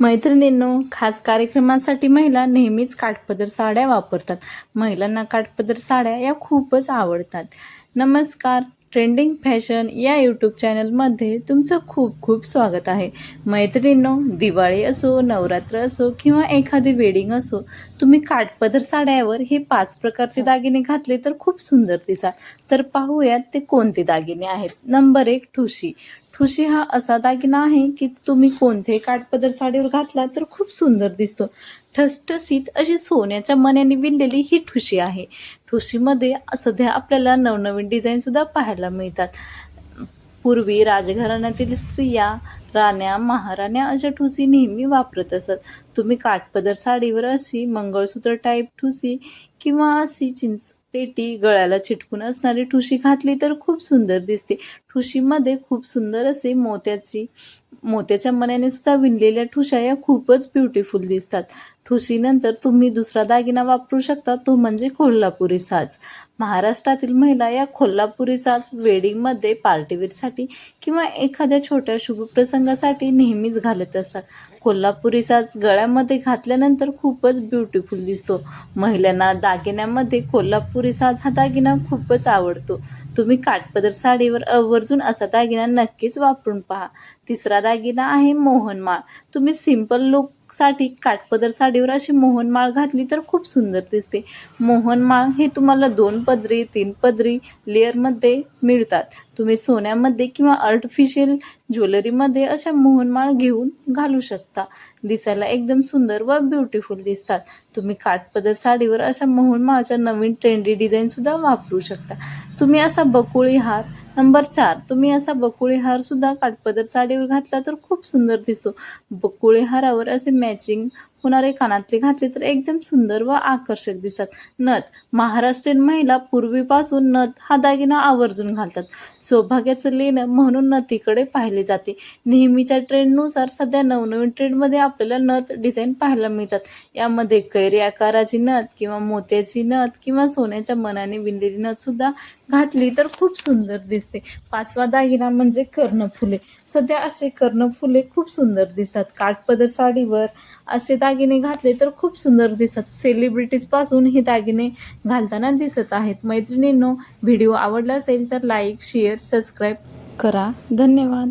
मैत्रिणींनो खास कार्यक्रमासाठी महिला नेहमीच काठपदर साड्या वापरतात. महिलांना काठपदर साड्या या खूपच आवडतात. नमस्कार. ट्रेंडिंग फॅशन या यूट्यूब चॅनलमध्ये तुमचं खूप खूप स्वागत आहे. मैत्रिणींनो दिवाळी असो नवरात्र असो किंवा एखादी वेडिंग असो तुम्ही काठपदर साड्यावर हे पाच प्रकारचे दागिने घातले तर खूप सुंदर दिसाल. तर पाहूयात ते कोणते दागिने आहेत. नंबर एक ठुशी. ठुशी हा असा दागिना आहे की तुम्ही कोणते काठपदर साडीवर घातला तर खूप सुंदर दिसतो. ठसठसीत अशी सोन्याच्या मण्याने विणलेली ही ठुशी आहे. ठुशीमध्ये सध्या आपल्याला नवनवीन डिझाईनसुद्धा पाहायला मिळतात. पूर्वी राजघराण्यातील स्त्रिया राण्या महाराण्या अशा ठुसी नेहमी वापरत असत. तुम्ही काठपदर साडीवर अशी मंगळसूत्र टाईप ठुसी किंवा अशी चिंच पेटी गळ्याला चिटकून असणारी ठुशी घातली तर खूप सुंदर दिसते. ठुशीमध्ये खूप सुंदर असे मोत्याची मोत्याच्या मनाने सुद्धा विणलेल्या ठुशा या खूपच ब्युटिफुल दिसतात. ठुशीनंतर तुम्ही दुसरा दागिना वापरू शकता तो म्हणजे कोल्हापुरी साज. महाराष्ट्रातील महिला या कोल्हापुरी साज वेडिंगमध्ये पार्टीवेअरसाठी किंवा एखाद्या छोट्या शुभप्रसंगासाठी नेहमीच घालत असतात. कोल्हापुरी साज गळ्यामध्ये घातल्यानंतर खूपच ब्युटिफुल दिसतो. महिलांना दागिन्यामध्ये कोल्हापुरी साज हा दागिना खूपच आवडतो. तुम्ही काठपदर साडीवर आवर्जून असा दागिना नक्कीच वापरून पहा. तिसरा दागिना आहे मोहनमाळ. तुम्ही सिंपल लुक साठी काठपदर साडीवर अशी मोहनमाळ घातली तर खूप सुंदर दिसते. मोहनमाळ हे तुम्हाला दोन पदरी तीन पदरी लेअरमध्ये मिळतात. तुम्ही सोन्यामध्ये किंवा आर्टिफिशियल ज्वेलरीमध्ये अशा मोहनमाळ घेऊन घालू शकता. दिसायला एकदम सुंदर व ब्युटिफुल दिसतात. तुम्ही काठपदर साडीवर अशा मोहनमाळच्या नवीन ट्रेंडी डिझाईनसुद्धा वापरू शकता. तुम्ही असा बकुळी हार नंबर चार तुम्ही असा बकुळी हारसुद्धा काठपदर साडीवर घातला तर खूप सुंदर दिसतो. बकुळी हारावर असे मॅचिंग होणारे कानातले घातले तर एकदम सुंदर व आकर्षक दिसतात. नथ महाराष्ट्रीयन महिला पूर्वीपासून नथ हा दागिना आवर्जून घालतात. सौभाग्याचं लेणं म्हणून नथीकडे पाहिले जाते. नेहमीच्या ट्रेंडनुसार सध्या नवनवीन ट्रेंडमध्ये आपल्याला नथ डिझाईन पाहायला मिळतात. यामध्ये कैरी आकाराची नथ किंवा मोत्याची नथ किंवा सोन्याच्या मनाने विणलेली नथ सुद्धा घातली तर खूप सुंदर दिसते. पाचवा दागिना म्हणजे कर्णफुले सध्या असे कर्णफुले खूप सुंदर दिसतात. काठपदर साडीवर असे दागिने घातले तर खूप सुंदर दिसतात. सेलिब्रिटीजपासून हे दागिने घालताना दिसत आहेत. मैत्रिणींनो व्हिडिओ आवडला असेल तर लाईक शेअर सबस्क्राईब करा. धन्यवाद.